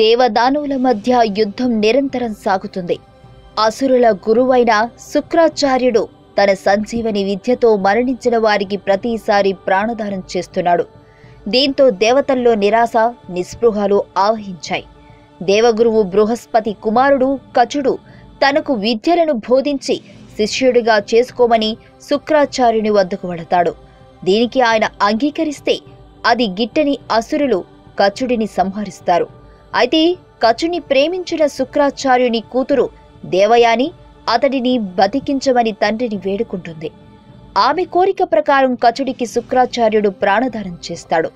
దేవదానవుల మధ్య యుద్ధం నిరంతరం సాగుతుంది. అసురుల గురువైన శుక్రాచార్యుడు తన సంజీవని విద్యతో మరణించిన వారికి ప్రతిసారి ప్రాణదానం చేస్తున్నాడు. దీంతో దేవతల్లో నిరాశ నిస్పృహలు ఆవహించాయి. దేవగురువు బృహస్పతి కుమారుడు కచుడు తనకు విద్యలను బోధించి శిష్యుడిగా చేసుకోమని శుక్రాచార్యుని వద్దకు వెళతాడు. దీనికి ఆయన అంగీకరిస్తే అది గిట్టని అసురులు కచుడిని సంహరిస్తారు. అయితే కచుని ప్రేమించిన శుక్రాచార్యుని కూతురు దేవయాని అతడిని బతికించమని తండ్రిని వేడుకుంటుంది. ఆమె కోరిక ప్రకారం కచుడికి శుక్రాచార్యుడు ప్రాణదానం చేస్తాడు.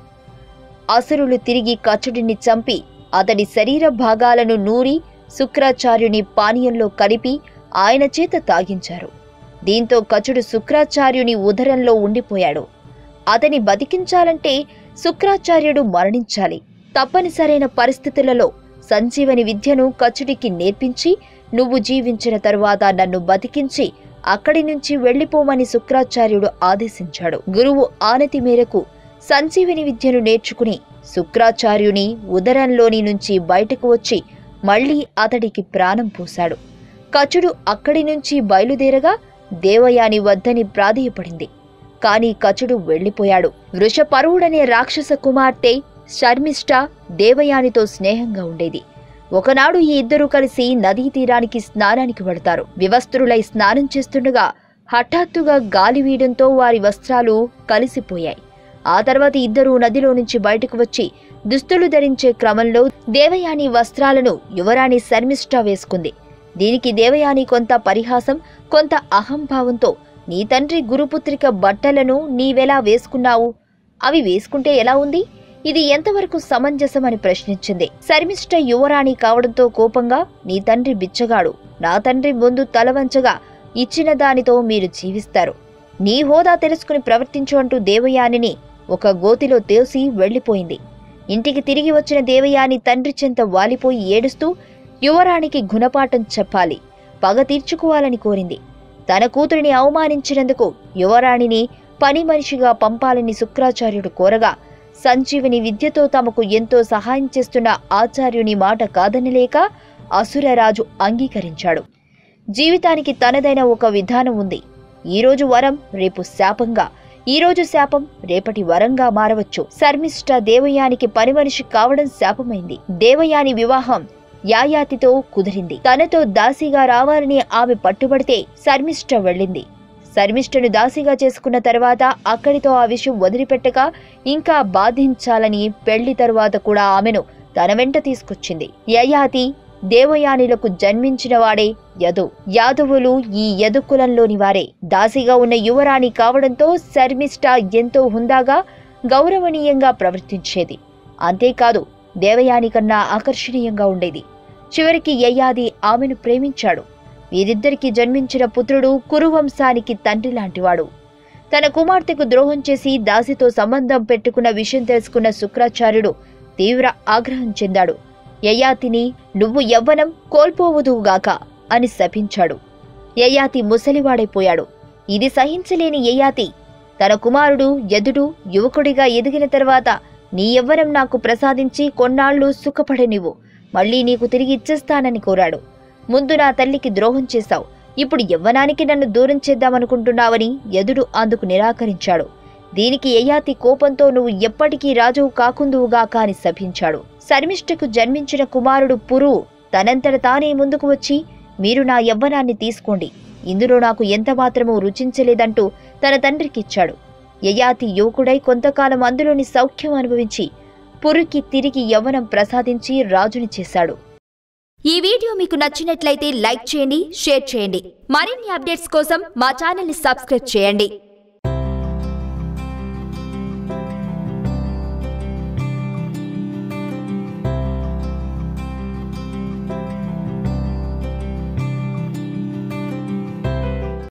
అసురులు తిరిగి కచుడిని చంపి అతడి శరీర భాగాలను నూరి శుక్రాచార్యుని పానీయంలో కలిపి ఆయన చేత తాగించారు. దీంతో కచుడు శుక్రాచార్యుని ఉదరంలో ఉండిపోయాడు. అతని బతికించాలంటే శుక్రాచార్యుడు మరణించాలి. తప్పనిసరైన పరిస్థితులలో సంజీవని విద్యను కచుడికి నేర్పించి నువ్వు జీవించిన తరువాత నన్ను బతికించి అక్కడి నుంచి వెళ్ళిపోమని శుక్రాచార్యుడు ఆదేశించాడు. గురువు ఆనతి మేరకు సంజీవిని విద్యను నేర్చుకుని శుక్రాచార్యుని ఉదరంలోని నుంచి బయటకు వచ్చి మళ్ళీ అతడికి ప్రాణం పోశాడు. కచుడు అక్కడి నుంచి బయలుదేరగా దేవయాని వద్దని ప్రాధేయపడింది. కాని కచుడు వెళ్ళిపోయాడు వృషపరువుడనే రాక్షస కుమార్తె శర్మిష్ఠ దేవయానితో స్నేహంగా ఉండేది. ఒకనాడు ఈ ఇద్దరూ కలిసి నదీ తీరానికి స్నానానికి వెళతారు. వివస్త్రులై స్నానం చేస్తుండగా హఠాత్తుగా గాలి వీయడంతో వారి వస్త్రాలు కలిసిపోయాయి. ఆ తర్వాత ఇద్దరూ నదిలో నుంచి బయటకు వచ్చి దుస్తులు ధరించే క్రమంలో దేవయాని వస్త్రాలను యువరాణి శర్మిష్ట వేసుకుంది. దీనికి దేవయాని కొంత పరిహాసం కొంత అహంభావంతో నీ తండ్రి గురుపుత్రిక బట్టలను నీవెలా వేసుకున్నావు? అవి వేసుకుంటే ఎలా ఉంది? ఇది ఎంతవరకు సమంజసమని ప్రశ్నించింది. శర్మిష్ట యువరాణి కావడంతో కోపంగా నీ తండ్రి బిచ్చగాడు. నా తండ్రి ముందు తలవంచగా ఇచ్చిన దానితో మీరు జీవిస్తారు. నీ హోదా తెలుసుకుని ప్రవర్తించు అంటూ దేవయానిని ఒక గోతిలో తేసి వెళ్ళిపోయింది ఇంటికి తిరిగి వచ్చిన దేవయాని తండ్రి చెంత వాలిపోయి ఏడుస్తూ యువరాణికి గుణపాఠం చెప్పాలి. పగ తీర్చుకోవాలని కోరింది. తన కూతురిని అవమానించినందుకు యువరాణిని పని మనిషిగా పంపాలని శుక్రాచార్యుడు కోరగా సంజీవిని విద్యతో తమకు ఎంతో సహాయం చేస్తున్న ఆచార్యుని మాట కాదనలేక అసురరాజు అంగీకరించాడు. జీవితానికి తనదైన ఒక విధానం ఉంది. ఈరోజు వరం రేపు శాపంగా. ఈరోజు శాపం రేపటి వరంగా మారవచ్చు. శర్మిష్ట దేవయానికి పని మనిషి కావడం శాపమైంది. దేవయాని వివాహం యాయాతితో కుదిరింది. తనతో దాసిగా రావాలని ఆమె పట్టుబడితే శర్మిష్ట వెళ్ళింది. శర్మిష్ఠను దాసిగా చేసుకున్న తర్వాత అక్కడితో ఆ విషయం వదిలిపెట్టక ఇంకా బాధించాలని పెళ్ళి తరువాత కూడా ఆమెను తన వెంట తీసుకొచ్చింది. యయాతి దేవయానిలకు జన్మించిన వాడే యదు. యాదవులు ఈ యదు కులంలోని వారే. దాసిగా ఉన్న యువరాణి కావడంతో శర్మిష్ఠ ఎంతో హుందాగా గౌరవనీయంగా ప్రవర్తించేది. అంతేకాదు దేవయాని కన్నా ఆకర్షణీయంగా ఉండేది. చివరికి యయాది ఆమెను ప్రేమించాడు. వీరిద్దరికి జన్మించిన పుత్రుడు కురువంశానికి తండ్రి లాంటివాడు తన కుమార్తెకు ద్రోహం చేసి దాసితో సంబంధం పెట్టుకున్న విషయం తెలుసుకున్న శుక్రాచార్యుడు తీవ్ర ఆగ్రహం చెందాడు. యయాతిని నువ్వు యవ్వనం కోల్పోవదువుగాక అని శపించాడు. యయాతి ముసలివాడైపోయాడు ఇది సహించలేని యయాతి. తన కుమారుడు యదుడు యువకుడిగా ఎదిగిన తర్వాత నీ యవ్వనం నాకు ప్రసాదించి కొన్నాళ్ళు సుఖపడనివ్వు. మళ్ళీ నీకు తిరిగి ఇచ్చేస్తానని కోరాడు. ముందు నా తల్లికి ద్రోహం చేశావు. ఇప్పుడు యవ్వనానికి నన్ను దూరం చేద్దామనుకుంటున్నావని యదుడు అందుకు నిరాకరించాడు. దీనికి యయాతి కోపంతో నువ్వు ఎప్పటికీ రాజువు కాకుందువుగాక అని శపించాడు. శర్మిష్ఠకు జన్మించిన కుమారుడు పురు తనంతట తానే ముందుకు వచ్చి మీరు నా యవ్వనాన్ని తీసుకోండి. ఇందులో నాకు ఎంతమాత్రమూ రుచించలేదంటూ తన తండ్రికిచ్చాడు. యయాతి యువకుడై కొంతకాలం అందులోని సౌఖ్యం అనుభవించి పురుకి తిరిగి యవ్వనం ప్రసాదించి రాజుని చేశాడు. ఈ వీడియో మీకు నచ్చినట్లయితే లైక్ చేయండి షేర్ చేయండి. మరిన్ని అప్డేట్స్ కోసం మా ఛానల్ని సబ్స్క్రైబ్ చేయండి.